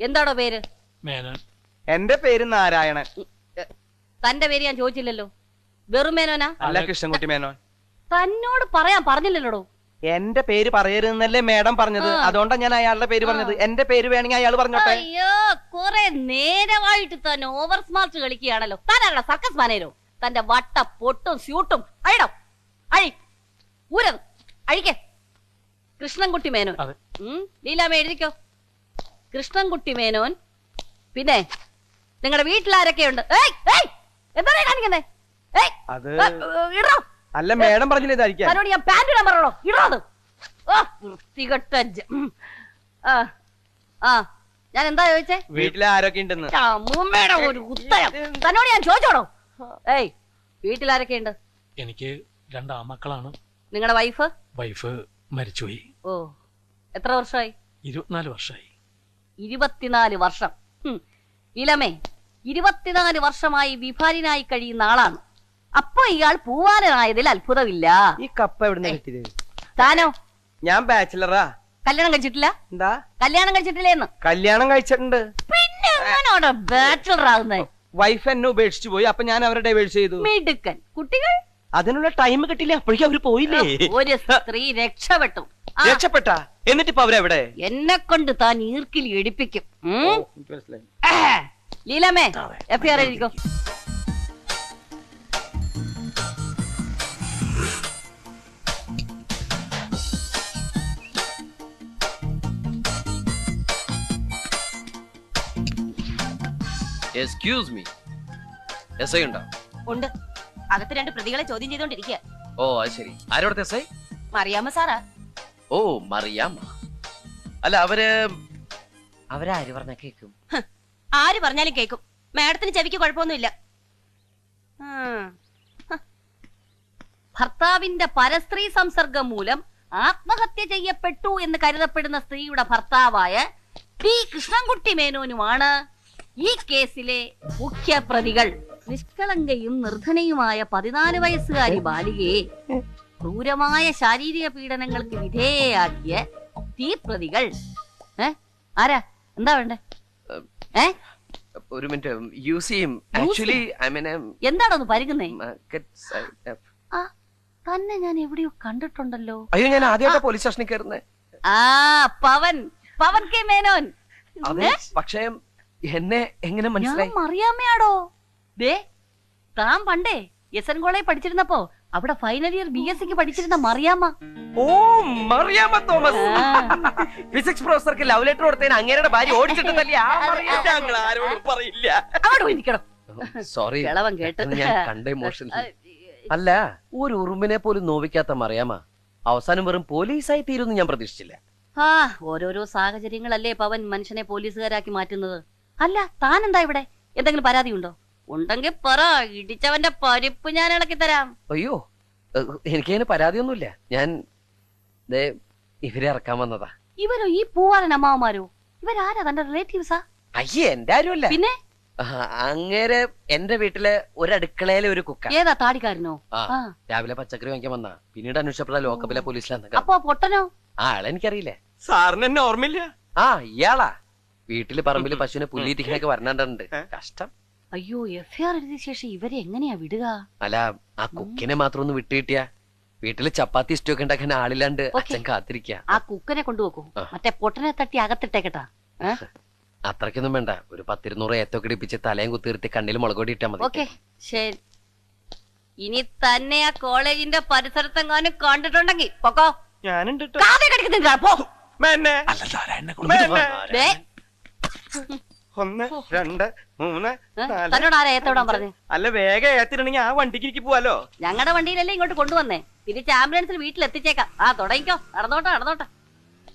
എന്താടോ പേര്? മേനോൻ. എന്റെ പേര് നാരായണൻ. തന്റെ പേര് ഞാൻ ചോദിച്ചില്ലല്ലോ. വെറും മേനോനാ? അല്ല കൃഷ്ണൻകുട്ടി മേനോൻ. തന്നോട് പറയാൻ പറഞ്ഞില്ലല്ലോ എന്റെ പേര് പറയരുതെന്നല്ലേ മേഡം പറഞ്ഞത്. അതുകൊണ്ടാണ് ഞാൻ അയാളുടെ പേര് പറഞ്ഞത്. എന്റെ പേര് വേണമെങ്കിൽ അയാൾ പറഞ്ഞോട്ടെ? അയ്യോ കുറെ നേരമായിട്ട് തന്നെ ഓവർ സ്മാർട്ട് കളിക്കുകയാണല്ലോ. താനാണോ സർക്കസ് മാനേരോ തന്റെ വട്ട പൊട്ടും സ്യൂട്ടും അഴിടോ അഴി ഊരത് അഴിക്കേ. കൃഷ്ണൻകുട്ടി മേനോൻ. ലീലാമ്മ എഴുതിക്കോ? കൃഷ്ണൻകുട്ടി മേനോൻ. പിന്നെ നിങ്ങളുടെ വീട്ടിലാരൊക്കെയുണ്ട്? ഏയ് ഏയ് എന്താണ് കാണിക്കുന്നേ? ഏയ് അത് ഏ, ഏ, ഇടോ അല്ല മേഡം പറഞ്ഞില്ല തന്നോട് ഞാൻ പാന്റ് ഇടാൻ പറയണോ ഇടോ അത്. വൃത്തികെട്ട ആ ആ. ഞാൻ എന്താ ചോദിച്ചേ? വീട്ടിൽ ആരൊക്കെ ഉണ്ടെന്ന്? അമ്മൂമ്മയുടെ ഒരു ഉത്തരം. തന്നോട് ഞാൻ ചോദിച്ചോടോ ഏയ് വീട്ടിലാരൊക്കെയുണ്ട്? എനിക്ക് രണ്ട് ആമക്കളാണ്. നിങ്ങളുടെ വൈഫ്? വൈഫ് മരിച്ചുപോയി. ഓ എത്ര വർഷമായി? ഇരുപത്തിനാല് വർഷമായി. ഇരുപത്തിനാല് വർഷം. ഹും. ഇളമേ ഇരുപത്തിനാല് വർഷമായി വിഭാരിനായി കഴിയുന്ന ആളാണ്. അപ്പൊ ഇയാൾ പൂവാലനായതിൽ അത്ഭുതമില്ല. ഈ കപ്പ എവിടെ കിട്ടിയത്? താനോ? ഞാൻ ബാച്ചിലറാ. കല്യാണം കഴിച്ചിട്ടില്ല? എന്താ? കല്യാണം കഴിച്ചിട്ടില്ലേന്ന്? കല്യാണം കഴിച്ചിട്ടുണ്ട്. പിന്നെ എങ്ങനെയാണ് ബാച്ചുലർ ആകുന്നത് വൈഫ് എന്നെ ഉപേക്ഷിച്ചു പോയി അപ്പൊ ഞാൻ അവരെ ഡൈവേഴ്സ് ചെയ്തു. മിടുക്കൻ. കുട്ടികൾ? അതിനുള്ള ടൈം കിട്ടില്ല അപ്പോഴേക്കും അവർ പോയില്ലേ? ഒരു സ്ത്രീ രക്ഷപ്പെട്ടു. രക്ഷപ്പെട്ട? എന്നിട്ട് ഇപ്പൊ അവരെവിടെ? എന്നെ കൊണ്ട് താൻ ഈർക്കിൽ എടുപ്പിക്കും ലീലമേ ലീലാമ്മേ എഫ് ആർ എഴുതിക്കോ എക്സ്ക്യൂസ് മീ എസ് ഐ ഉണ്ടോ? ഉണ്ട്. അകത്ത് രണ്ട് പ്രതികളെ ചോദ്യം ചെയ്തോണ്ടിരിക്കുക ഓ അത് ശരി. ആരോടത്തെ എസ് ഐ? മറിയാമ്മ സാറാ. ഓ മറിയാമ്മ. അല്ല അവർ അവരാര് പറഞ്ഞ കേക്കും? ആര് പറഞ്ഞാലും കേക്കും. മാഡത്തിന് ചെവിക്ക് കുഴപ്പമൊന്നുമില്ല. ഉം. ഹ. ഭർത്താവിന്റെ പരസ്ത്രീ സംസർഗം മൂലം ആത്മഹത്യ ചെയ്യപ്പെട്ടു എന്ന് കരുതപ്പെടുന്ന സ്ത്രീയുടെ ഭർത്താവായ ടി കൃഷ്ണൻകുട്ടി മേനോനുമാണ് ഈ കേസിലെ മുഖ്യ പ്രതികൾ നിഷ്കളങ്കയും നിർധനയുമായ പതിനാല് വയസ്സുകാരി ബാലികയെ ക്രൂരമായ ശാരീരിക പീഡനങ്ങൾക്ക് വിധേയയാക്കിയ തീപ്രതികൾ. പ്രതികൾ ഏ? ആരാ? എന്താ വേണ്ടേ? ഏ? ഒരു മിനിറ്റ് യൂസ് ചെയ്യും. ആക്ച്വലി ഐ മീൻ എന്താണോ പരുകുന്നേ തന്നെ ഞാൻ എവിടെയോ കണ്ടിട്ടുണ്ടല്ലോ. അയ്യോ ഞാൻ ആദ്യമായിട്ട് പോലീസ് സ്റ്റേഷനിൽ കയറുന്നേ ആ പവൻ പവൻ കെ മേനോൻ. പക്ഷേ എന്നെ എങ്ങനെ മനസ്സിലായി? മറിയാമ്മയാടോ? ദേ താൻ പണ്ടേ എസ് എൻ കോളേജ് പഠിച്ചിരുന്നപ്പോ അവിടെ ഫൈനൽ ഇയർ ബി എസ് സിക്ക് പഠിച്ചിരുന്ന മറിയാമ്മ. ഓ മറിയാമ്മ തോമസ്. ഫിസിക്സ് പ്രൊഫസർക്ക് ലവ് ലെറ്റർ കൊടുത്തതിന് അങ്ങേരുടെ ഭാര്യ ഓടിച്ചിട്ടല്ലേ ആ മറിയാമ്മ. ഞങ്ങൾ ആരോടും പറയില്ല. അങ്ങോട്ട് പോയി സോറി കിളവൻ കേട്ട്. ഞാൻ കണ്ട ഇമോഷൻ അല്ല ഒരു ഉറുമ്പിനെ പോലും നോവിക്കാത്ത മറിയാമ്മ അവസാനം വെറും പോലീസായി തീരുമെന്ന് ഞാൻ പ്രതീക്ഷിച്ചില്ല. ആ ഓരോരോ സാഹചര്യങ്ങളല്ലേ പവൻ മനുഷ്യനെ പോലീസുകാരാക്കി മാറ്റുന്നത്? അല്ല താൻ എന്താ ഇവിടെ? എന്തെങ്കിലും പരാതി ഉണ്ടോ ഉണ്ടെങ്കിൽ പറ ഇടിച്ചവന്റെ പരിപ്പ് ഞാൻ ഇളക്കി തരാം. അയ്യോ എനിക്കതിന് പരാതിയൊന്നുമില്ല. ഞാൻ ദേ ഇവരെ ഇറക്കാൻ വന്നതാ. ഇവരോ ഈ പൂവാലൻ അമ്മാവന്മാരോ? ഇവരാരാ തന്റെ റിലേറ്റീവ്സാ അയ്യേ എന്റെ ആരുമല്ല. പിന്നെ? അങ്ങേര് എന്റെ വീട്ടിലെ ഒരു അടുക്കളയിലെ ഒരു കുക്ക. ഏതാ താടിക്കാരനോ? രാവിലെ പച്ചക്കറി വാങ്ങിക്കാൻ വന്നാ. പിന്നീട് അന്വേഷിച്ചപ്പോഴാ ലോക്കപ്പിലെ പോലീസിലാന്ന് അപ്പൊ പൊട്ടനോ? ആ ആളെനിക്കറിയില്ലേ സാറിന് എന്നെ ഓർമ്മയില്ല? ആ ഇയാളാ. വീട്ടിൽ പറമ്പിൽ പശുവിനെ പുല്ലിരിക്കാനൊക്കെ വരണണ്ടുണ്ട് കഷ്ടം. അയ്യോ എഫ് ആർ എഴുതിയ ശേഷം ഇവരെ എങ്ങനെയാ വിടുക? അല്ല ആ കുക്കിനെ മാത്രം ഒന്ന് വിട്ടുകിട്ടിയാ വീട്ടിൽ ചപ്പാത്തി ഇഷ്ടമൊക്കെ ഒക്കെ ഉണ്ടാക്കാൻ ആളില്ലാണ്ട് അച്ഛൻ കാത്തിരിക്ക. ആ കുക്കനെ കൊണ്ടുപോക്കൂ. മറ്റേ പൊട്ടനെ തട്ടി അകത്തിട്ടേക്കട്ടാ. അത്രക്കൊന്നും അത്രയ്ക്കൊന്നും വേണ്ട. ഒരു പത്തിരുന്നൂറ് ഏത്തൊക്കെ ഇടിപ്പിച്ച് തലയും കുത്തിർത്തി കണ്ണിൽ മുളകൊടി ഇട്ടാ മതി. ഓക്കെ ശരി. ഇനി തന്നെ ആ കോളേജിന്റെ പരിസരത്തെങ്ങാനും കണ്ടിട്ടുണ്ടെങ്കിൽ പൊക്കോ. ഞാനുണ്ട്. കാതെ കടിക്കുന്നില്ല പോ. അല്ല നാരായണനെ കൊണ്ട് മേന്നെ. ഒന്ന് രണ്ട് മൂന്ന് ഏ? നാല്. തന്നോട് ആരാ ഏത്തോടാൻ പറഞ്ഞു? അല്ല വേഗം ഏത്തിട്ടുണ്ടെങ്കിൽ ആ വണ്ടിക്ക് എനിക്ക് പോവാലോ. ഞങ്ങളുടെ വണ്ടിയിലല്ലേ ഇങ്ങോട്ട് കൊണ്ടുവന്നേ. തിരിച്ച് ആംബുലൻസിൽ വീട്ടിൽ എത്തിച്ചേക്കാം ആ തുടങ്ങിക്കോ. നടന്നോട്ടെ നടന്നോട്ടെ.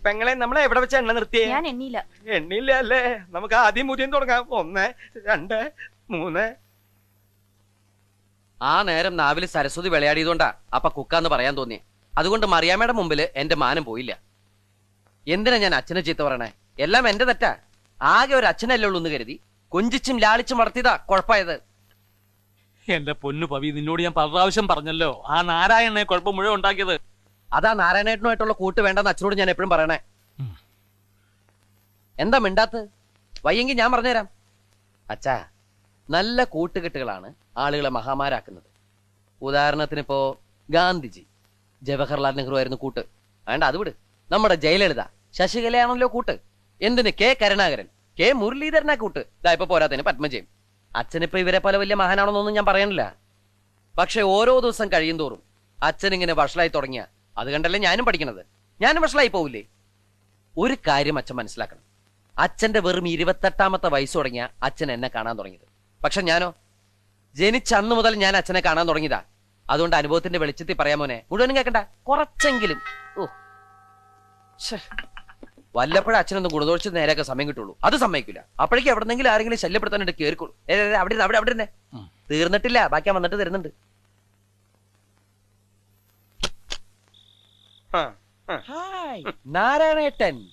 പെങ്ങളെ നമ്മളെ എവിടെ വെച്ച എണ്ണ നിർത്തിയേ? ഞാൻ എണ്ണിയില്ല എണ്ണില്ല അല്ലേ നമുക്ക് ആദ്യം മുതിയും തുടങ്ങാം. ഒന്ന് രണ്ട് മൂന്ന്. ആ നേരം നാവിൽ സരസ്വതി വിളയാടിയതുകൊണ്ടാ അപ്പ കുക്കാന്ന് പറയാൻ തോന്നി അതുകൊണ്ട് മറിയാമ്മയുടെ മുമ്പിൽ എന്റെ മാനം പോയില്ല. എന്തിനാ ഞാൻ അച്ഛനെ ചീത്ത പറയണേ? എല്ലാം എന്റെ തെറ്റാ. ആകെ ഒരു അച്ഛനല്ലേ ഉള്ളൂ എന്ന് കരുതി. കൊഞ്ചിച്ചും ലാളിച്ചും വളർത്തിയതാ കുഴപ്പമായത്. എന്റെ പൊന്നു പവി നിന്നോട് ഞാൻ പ്രാവശ്യം പറഞ്ഞല്ലോ ആ നാരായണനെ കുഴപ്പം മുഴുവൻ ഉണ്ടാക്കിയത്. അതാ നാരായണേട്ടനുമായിട്ടുള്ള കൂട്ട് വേണ്ടെന്ന് അച്ഛനോട് ഞാൻ എപ്പോഴും പറയണേ. എന്താ മിണ്ടാത്ത് വയ്യെങ്കിൽ ഞാൻ പറഞ്ഞുതരാം. അച്ഛാ നല്ല കൂട്ടുകെട്ടുകളാണ് ആളുകളെ മഹാമാരാക്കുന്നത്. ഉദാഹരണത്തിന് ഇപ്പോ ഗാന്ധിജി ജവഹർലാൽ നെഹ്റു ആയിരുന്നു കൂട്ട്. വേണ്ട അത് വിട്. നമ്മുടെ ജയലളിത ശശികലയാണല്ലോ കൂട്ട്. എന്തിന് കെ കരുണാകരൻ? കെ മുരളീധരനാ കൂട്ട്. ഇതാ ഇപ്പൊ പോരാത്തതിന് പത്മജയും അച്ഛനിപ്പോ ഇവരെ പോലെ വലിയ മഹാനാണെന്നൊന്നും ഞാൻ പറയണില്ല. പക്ഷെ ഓരോ ദിവസം കഴിയും തോറും അച്ഛൻ ഇങ്ങനെ വഷളായി തുടങ്ങിയ അത് കണ്ടല്ലേ ഞാനും പഠിക്കണത്? ഞാനും വഷളായി പോവില്ലേ? ഒരു കാര്യം അച്ഛൻ മനസ്സിലാക്കണം. അച്ഛന്റെ വെറും ഇരുപത്തെട്ടാമത്തെ വയസ്സ് തുടങ്ങിയ അച്ഛൻ എന്നെ കാണാൻ തുടങ്ങിയത്. പക്ഷെ ഞാനോ? ജനിച്ച അന്ന് മുതൽ ഞാൻ അച്ഛനെ കാണാൻ തുടങ്ങിയതാ. അതുകൊണ്ട് അനുഭവത്തിന്റെ വെളിച്ചത്തിൽ പറയാമോനെ മുഴുവനും കേൾക്കണ്ട കുറച്ചെങ്കിലും. ഓ. വല്ലപ്പോഴും അച്ഛനൊന്ന് ഗുണദോഷിച്ച് നേരെയൊക്കെ സമയം കിട്ടുള്ളൂ. അത് സമ്മതിക്കില്ല. അപ്പോഴേക്കും എവിടെന്നെങ്കിലും ആരെങ്കിലും ശല്യപ്പെടുത്താനായിട്ട് കേറിക്കോളൂ. ഏ, ഏ, ഏ, അവിടെ ഇരുന്ന്, അവിടെ അവിടെ തന്നെ തീർന്നിട്ടില്ല. ബാക്കി ഞാൻ വന്നിട്ട് തരുന്നുണ്ട്. ഹായ്. നാരായണേട്ടൻ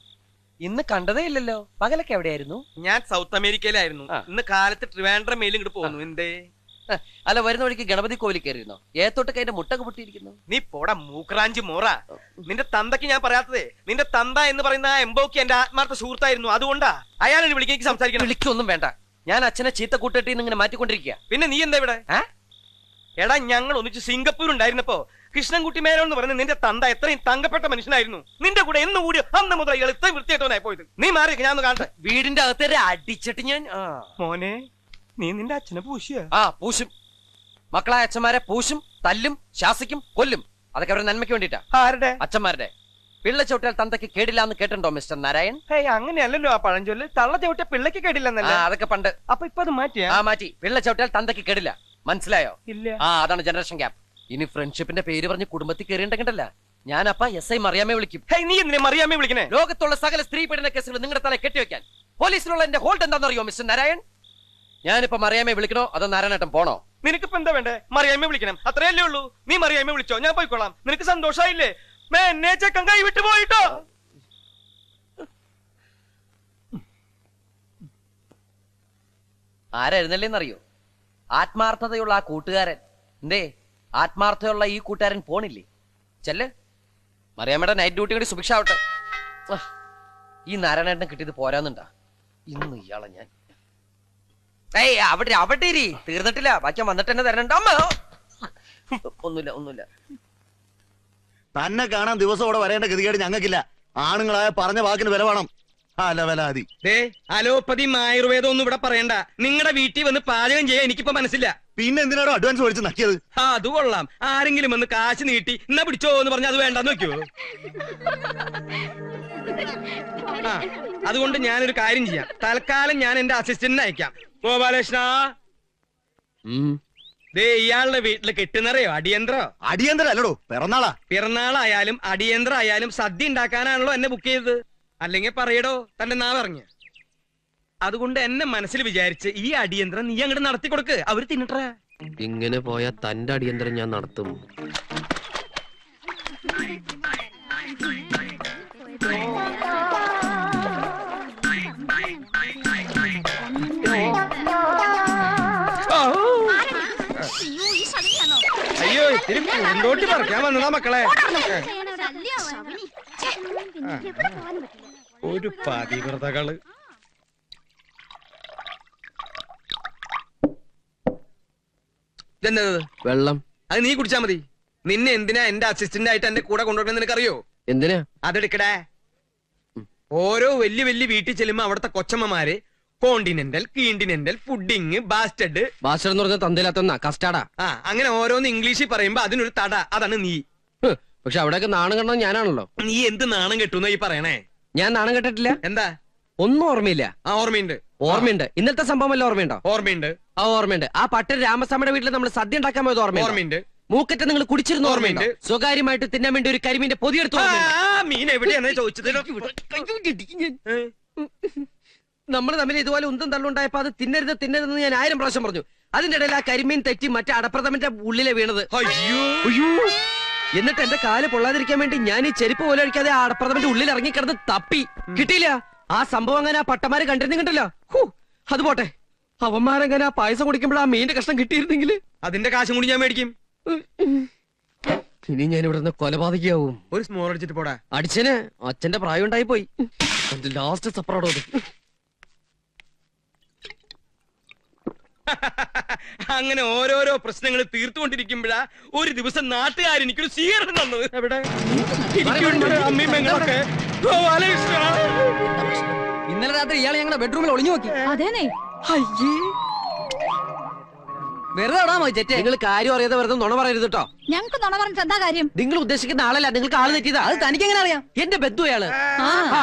ഇന്ന് കണ്ടതേ ഇല്ലല്ലോ. പകലൊക്കെ എവിടെയായിരുന്നു? ഞാൻ സൗത്ത് അമേരിക്കയിലായിരുന്നു. ആ. ഇന്ന് കാലത്ത് ട്രിവാൻഡ്രം മേലും ഇങ്ങോട്ട് പോകുന്നു. എന്തേ? അല്ല വരുന്ന വഴിക്ക് ഗണപതി കോവിൽ കയറിയിരുന്നോ? ഏത്തോട്ടൊക്കെ അതിന്റെ മുട്ടൊക്കെ പൊട്ടിയിരിക്കുന്നു നീ പോടാ മൂക്രാഞ്ചി മോറ. നിന്റെ തന്തയ്ക്ക് ഞാൻ പറയാത്തതേ നിന്റെ തന്ത എന്ന് പറയുന്ന ആ എംബോക്ക് എന്റെ ആത്മാർത്ഥ സുഹൃത്തായിരുന്നു. അതുകൊണ്ടാ അയാളെ വിളിക്കേക്ക് സംസാരിക്കണം. വിളിക്കൊന്നും വേണ്ട. ഞാൻ അച്ഛനെ ചീത്ത കൂട്ടിട്ട് ഇങ്ങനെ മാറ്റിക്കൊണ്ടിരിക്കുക പിന്നെ നീ എന്താ ഇവിടെ? എടാ ഞങ്ങൾ ഒന്നിച്ച് സിംഗപ്പൂർ ഉണ്ടായിരുന്നപ്പോ കൃഷ്ണൻകുട്ടി മേനോൻ എന്ന് പറഞ്ഞ നിന്റെ തന്ത എത്രയും തങ്കപ്പെട്ട മനുഷ്യനായിരുന്നു. നിന്റെ കൂടെ എന്ന് കൂടി അന്ന് മുതൽ ഇയാൾ ഇത്രയും വൃത്തിയായിട്ടവനായി പോയത്. നീ മാറി ഞാൻ കാണട്ടെ. വീടിന്റെ അകത്തേരെ അടിച്ചിട്ട് ഞാൻ. മോനെ നീ നിന്റെ അച്ഛനെ പൂശിയ? ആ പൂശും. മക്കളായ അച്ഛന്മാരെ പൂശും തല്ലും ശാസിക്കും കൊല്ലും. അതൊക്കെ അവരുടെ നന്മയ്ക്ക് വേണ്ടിട്ടാ ആരുടെ? അച്ഛന്മാരുടെ. പിള്ള ചവിട്ടിയാൽ തന്തയ്ക്ക് കേടില്ല എന്ന് കേട്ടിട്ടുണ്ടോ മിസ്റ്റർ നാരായൺ? ഹേ അങ്ങനെയല്ലല്ലോ ആ പഴഞ്ചൊല്ല്. തള്ള ചവിട്ടിയ പിള്ളക്ക് കേടില്ലെന്നല്ലേ? അതൊക്കെ പണ്ട്. അപ്പൊ ഇപ്പൊ അത് മാറ്റി ആ മാറ്റി. പിള്ള ചവിട്ടിയാൽ തന്തയ്ക്ക് കേടില്ല. മനസ്സിലായോ? ഇല്ല. ആ അതാണ് ജനറേഷൻ ഗ്യാപ്പ് ഇനി ഫ്രണ്ട്ഷിപ്പിന്റെ പേര് പറഞ്ഞ് കുടുംബത്തിൽ കയറിയിട്ടുണ്ടല്ല ഞാനപ്പ എസ് ഐ മറിയാമേ വിളിക്കും. ഹേ നീ എന്തിനെ മറിയാമേ വിളിക്കണേ? ലോകത്തുള്ള സകല സ്ത്രീ പീഡന കേസുകൾ നിങ്ങളുടെ തല കെട്ടിവെക്കാൻ. പോലീസിലുള്ള എന്റെ ഹോൾഡ് എന്താണെന്നറിയോ മിസ്റ്റർ നാരായൺ? ഞാനിപ്പോ മറിയാമ്മയെ വിളിക്കണോ അതോ നാരായണേട്ടൻ പോണോ? നിനക്കിപ്പോ എന്താ വേണ്ടേ? മറിയാമ്മ വിളിക്കണം. അത്രയല്ലേ ഉള്ളൂ. നീ മറിയാമ്മ വിളിച്ചോ. ഞാൻ പോയിക്കോളാം. നിനക്ക് സന്തോഷായില്ലേ? മേ എന്നെ ചെക്കങ്കായി കൈ വിട്ടു പോയിട്ടോ. ആരായിരുന്നല്ലേന്നറിയോ? ആത്മാർത്ഥതയുള്ള ആ കൂട്ടുകാരൻ. എന്തേ? ആത്മാർത്ഥതയുള്ള ഈ കൂട്ടുകാരൻ പോണില്ലേ? ചെല്ല്. മറിയാമ്മയുടെ നൈറ്റ് ഡ്യൂട്ടി കൂടി സുഭിക്ഷാവട്ടെ. ഈ നാരായണേട്ടനെ കിട്ടിയത് പോരാന്നുണ്ടാ. ഇന്ന് ഇയാളെ ഞാൻ ഏയ് അവിടെ അവിടെ ഇരി. തീർന്നിട്ടില്ല. ബാക്കി വന്നിട്ട് തന്നെ തരണ്ട. അമ്മ! ഒന്നുമില്ല ഒന്നുമില്ല. തന്നെ കാണാൻ ദിവസം ഇവിടെ വരേണ്ട ഗതികേട് ഞങ്ങൾക്കില്ല. ആണുങ്ങളായ പറഞ്ഞ വാക്കിന് വില വേണം. അലോപ്പതി ആയുർവേദം ഒന്നും ഇവിടെ പറയണ്ട. നിങ്ങളുടെ വീട്ടിൽ വന്ന് പാചകം ചെയ്യാൻ എനിക്കിപ്പോ മനസ്സില്ല. പിന്നെ എന്തിനാണോ അഡ്വാൻസ് മേടിച്ച് നക്കിയത്? ആ അത് കൊള്ളാം. ആരെങ്കിലും വന്ന് കാശ് നീട്ടി എന്നാ പിടിച്ചോ എന്ന് പറഞ്ഞ അത് വേണ്ടെന്ന് നോക്കിയോ? ആ അതുകൊണ്ട് ഞാനൊരു കാര്യം ചെയ്യാം. തൽക്കാലം ഞാൻ എന്റെ അസിസ്റ്റന്റിനെ അയക്കാം. ഗോപാലകൃഷ്ണ. ദേ ഇയാളുടെ വീട്ടിൽ കിട്ടുന്നറിയോ? അടിയന്തരോ. അടിയന്തര അല്ലടോ പിറന്നാളാ. പിറന്നാളായാലും അടിയന്തര ആയാലും സദ്യ ഉണ്ടാക്കാനാണല്ലോ എന്നെ ബുക്ക് ചെയ്തത്. അല്ലെങ്കിൽ പറയടോ തന്റെ നാ പറഞ്ഞു അതുകൊണ്ട് എന്നെ മനസ്സിൽ വിചാരിച്ച് ഈ അടിയന്തരം നീ അങ്ങോട്ട് നടത്തി കൊടുക്ക് അവർ തിന്നിട്ടേ. ഇങ്ങനെ പോയാൽ തന്റെ അടിയന്തരം ഞാൻ നടത്തും. ഇത്തിരി പൂന്തോട്ടി പറിക്കാൻ വന്നതാ മക്കളെ. ഒരു പതിവ്രതകൾ. വെള്ളം. അത് നീ കുടിച്ചാ മതി. നിന്നെ എന്തിനാ എന്റെ അസിസ്റ്റന്റ് ആയിട്ട് എന്റെ കൂടെ കൊണ്ടുവരണം നിനക്കറിയോ? എന്തിനാ? അതെടുക്കടേ. ഓരോ വലിയ വലിയ വീട്ടിൽ ചെല്ലുമ്പോ അവിടുത്തെ കൊച്ചമ്മമാര് continental continental fooding bastard bastard എന്ന് പറഞ്ഞ തന്തിലാത്തന്ന കസ്റ്റാർഡാ ആ. അങ്ങനെ ഓരോന്ന് ഇംഗ്ലീഷിൽ പറയുമ്പോ അതിനൊരു തട അതാണ് നീ. പക്ഷെ അവിടെയൊക്കെ നാണം കണ്ടത് ഞാനാണല്ലോ. നീ എന്ത് നാണം കെട്ടുന്ന ഈ പറയണേ? ഞാൻ നാണം കെട്ടിട്ടില്ല. എന്താ? ഒന്നും ഓർമ്മയില്ല. ആ ഓർമ്മയുണ്ട്. ഓർമ്മയുണ്ട്. ഇന്നത്തെ സംഭവം എല്ലാം ഓർമ്മയുണ്ടോ? ഓർമ്മയുണ്ട്. ആ ഓർമ്മയുണ്ട്. ആ പട്ടൻ രാമസ്വാമിയുടെ വീട്ടിൽ നമ്മൾ സദ്യ ഉണ്ടാക്കാൻ പോയത് ഓർമ്മയുണ്ട്? ഓർമ്മയുണ്ട്. മൂക്കറ്റ നിങ്ങൾ കുടിച്ചിരുന്ന ഓർമ്മയുണ്ട്. സ്വകാര്യമായിട്ട് തിന്നാൻ വേണ്ടി ഒരു കരിമീന്റെ പൊതിയെടുത്ത് ആ, മീൻ എവിടെയാണ് ചോദിച്ചത്? നമ്മൾ തമ്മിൽ ഇതുപോലെ ഉന്തം തള്ളുണ്ടായപ്പോ അത് തിന്നരുത് തിന്നരുതെന്ന് ഞാൻ ആയിരം പ്രാവശ്യം പറഞ്ഞു. അതിന്റെ ഇടയിൽ ആ കരിമീൻ തെറ്റി മറ്റേ അടപ്രഥമന്റെ ഉള്ളിലെ വീണത്. എന്നിട്ട് എന്റെ കാൽ പൊള്ളാതിരിക്കാൻ വേണ്ടി ഞാൻ ഈ ചെരുപ്പ് പോലെ അടിക്കാതെ ആ അടപ്രഥമന്റെ ഉള്ളിൽ ഇറങ്ങിക്കിടന്ന് തപ്പി. കിട്ടിയില്ല. ആ സംഭവം അങ്ങനെ ആ പട്ടമാര് കണ്ടിരുന്നു കണ്ടല്ലോ ഹൂ അത് പോട്ടെ. അവന്മാരങ്ങനെ ആ പായസം കുടിക്കുമ്പോൾ ആ മീന്റെ കഷ്ണം കിട്ടിയിരുന്നെങ്കിൽ അതിന്റെ കാശും കൂടി ഞാൻ മേടിക്കും. ഇനി ഞാൻ ഇവിടുന്ന് കൊലപാതകയാവും ഒരു സ്മോൾ അടിച്ചിട്ട് പോടാ. അടിച്ചന് അച്ഛന്റെ പ്രായം ഉണ്ടായി പോയി ലാസ്റ്റ് സപ്പറോടോ അങ്ങനെ ഓരോരോ പ്രശ്നങ്ങൾ തീർത്തുകൊണ്ടിരിക്കുമ്പോഴാ ഒരു ദിവസം നാട്ടുകാർ എനിക്കൊരു സ്വീകരണം തന്നത് എവിടെ? പെങ്ങളൊക്കെ ഇന്നലെ രാത്രി ഇയാൾ ഞങ്ങളുടെ ബെഡ്റൂമിൽ ഒളിഞ്ഞു നോക്കി. അതേനെ അയ്യേ. വെറുതെ ഇടാ മതി നിങ്ങൾ കാര്യം അറിയാതെ വെറുതെ നുണ പറയരുത് കേട്ടോ ഞങ്ങൾക്ക് നുണ പറഞ്ഞിട്ട് എന്താ കാര്യം? നിങ്ങൾ ഉദ്ദേശിക്കുന്ന ആളല്ല നിങ്ങൾക്ക് ആൾ തെറ്റിയതാ. അത് തനിക്ക് എങ്ങനെ അറിയാം? എന്റെ ബന്ധു അയാൾ. ആ.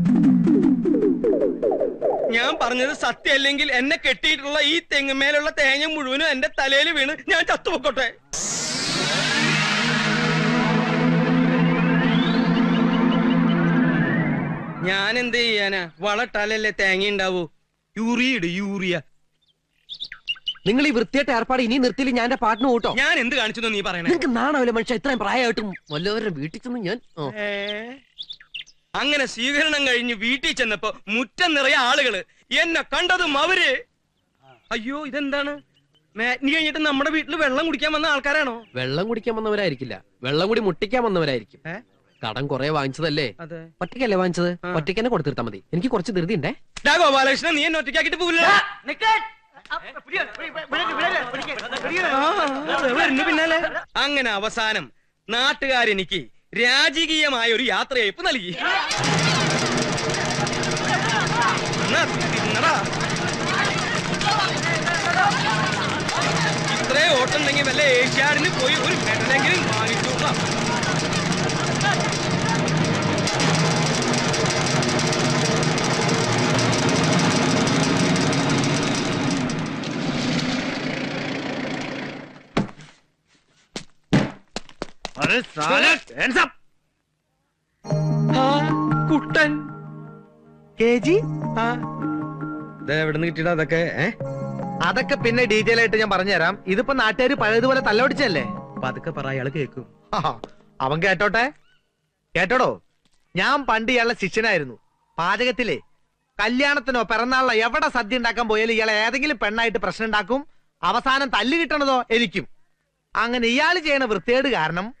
ഞാൻ പറഞ്ഞത് സത്യം അല്ലെങ്കിൽ എന്നെ കെട്ടിയിട്ടുള്ള ഈ തെങ്ങുമേലുള്ള തേങ്ങ മുഴുവനും എന്റെ തലയിൽ വീണ് ഞാൻ ചത്തുപൊക്കോട്ടെ. ഞാൻ എന്ത് ചെയ്യാനാ? വളട്ടാലല്ലേ തേങ്ങ ഉണ്ടാവൂ? യൂറിയ ഇട് യൂറിയ. നിങ്ങൾ ഈ വൃത്തിയായിട്ട് ഏർപ്പാട് ഇനി നിർത്തിയില്ല ഞാൻ എന്റെ പാട്ടിന് കൂട്ടോ. ഞാൻ എന്ത് കാണിച്ചു നീ പറയണേ? നിങ്ങൾക്ക് നാണാവില്ല മനുഷ്യ ഇത്രയും പ്രായമായിട്ടും വല്ലവരുടെ വീട്ടിൽ ചെന്ന് ഞാൻ ഏ? അങ്ങനെ സ്വീകരണം കഴിഞ്ഞ് വീട്ടിൽ ചെന്നപ്പോ മുറ്റം നിറയെ ആളുകൾ എന്നെ കണ്ടതും അവർ അയ്യോ ഇതെന്താണ് മാറ്റിനി കഴിഞ്ഞിട്ട് നമ്മുടെ വീട്ടിൽ വെള്ളം കുടിക്കാൻ വന്ന ആൾക്കാരാണോ വെള്ളം കുടിക്കാൻ വന്നവരായിരിക്കില്ല വെള്ളം കൂടി മുട്ടിക്കാൻ വന്നവരായിരിക്കും? കടം കുറെ വാങ്ങിച്ചതല്ലേ ഒറ്റയ്ക്കല്ലേ വാങ്ങിച്ചത്. ഒറ്റയ്ക്ക് തന്നെ കൊടുത്തിരുത്താ മതി എനിക്ക് കുറച്ച് ധൃതി ഉണ്ടേ ഗോപാലകൃഷ്ണൻ നീ എന്നെ ഒറ്റയ്ക്കാക്കിട്ട് പോവില്ല പിന്നാലെ അങ്ങനെ അവസാനം നാട്ടുകാരെനിക്ക് രാജകീയമായ ഒരു യാത്രയയപ്പ് നൽകി. ഇത്രേ ഓട്ടുണ്ടെങ്കിൽ വല്ല ഏഷ്യാഡിന് പോയി ഒരു മെഡലെങ്കിലും വാങ്ങിച്ചോളാം കുട്ടൻ. K G? കിട്ടിയടാ അതൊക്കെ അതൊക്കെ പിന്നെ ഡീറ്റെയിൽ ആയിട്ട് ഞാൻ പറഞ്ഞുതരാം. ഇതിപ്പോ നാട്ടുകാർ പഴയതുപോലെ തല്ലൊടിച്ചല്ലേ പതുക്കെ പറ അയാൾ കേക്കും. ആഹാ. അവൻ കേട്ടോട്ടെ? കേട്ടോടോ? ഞാൻ പണ്ട് ഇയാളുടെ ശിഷ്യനായിരുന്നു. പാചകത്തിലെ കല്യാണത്തിനോ പിറന്നാളിനോ എവിടെ സദ്യ ഉണ്ടാക്കാൻ പോയാലും ഇയാളെ ഏതെങ്കിലും പെണ്ണായിട്ട് പ്രശ്നം ഉണ്ടാക്കും. അവസാനം തല്ല് കിട്ടണതോ എനിക്കും. അങ്ങനെ ഇയാൾ ചെയ്യണ വൃത്തികേട് കാരണം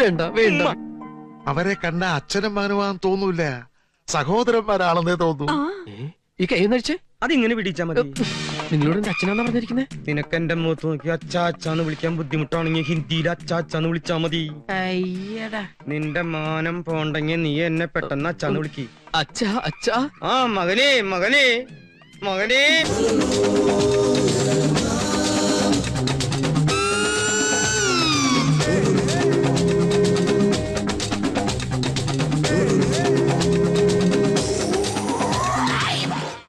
വേണ്ട വേണ്ട. അവരെ കണ്ട അച്ഛനും മകനുമാൻ തോന്നൂല സഹോദരന്മാരാണെന്നേ തോന്നൂ? ഈ കൈ നഴിച്ചേ അതിങ്ങനെ പിടിച്ചാ മതി. നിങ്ങളോട് എന്റെ അച്ഛനാന്നാ പറഞ്ഞിരിക്കുന്നത് നിനക്ക് എന്റെ മുഖത്ത് നോക്കി അച്ചാച്ചാന്ന് വിളിക്കാൻ ബുദ്ധിമുട്ടാണെങ്കിൽ ഹിന്ദിയിൽ അച്ചാച്ചാന്ന് വിളിച്ചാ മതി. അയ്യടാ. നിന്റെ മാനം പോണ്ടെങ്കിൽ നീ എന്നെ പെട്ടെന്ന് അച്ചാന്ന് വിളിക്ക്. അച്ഛാ അച്ഛാ. ആ മകനെ മകനെ മകനെ.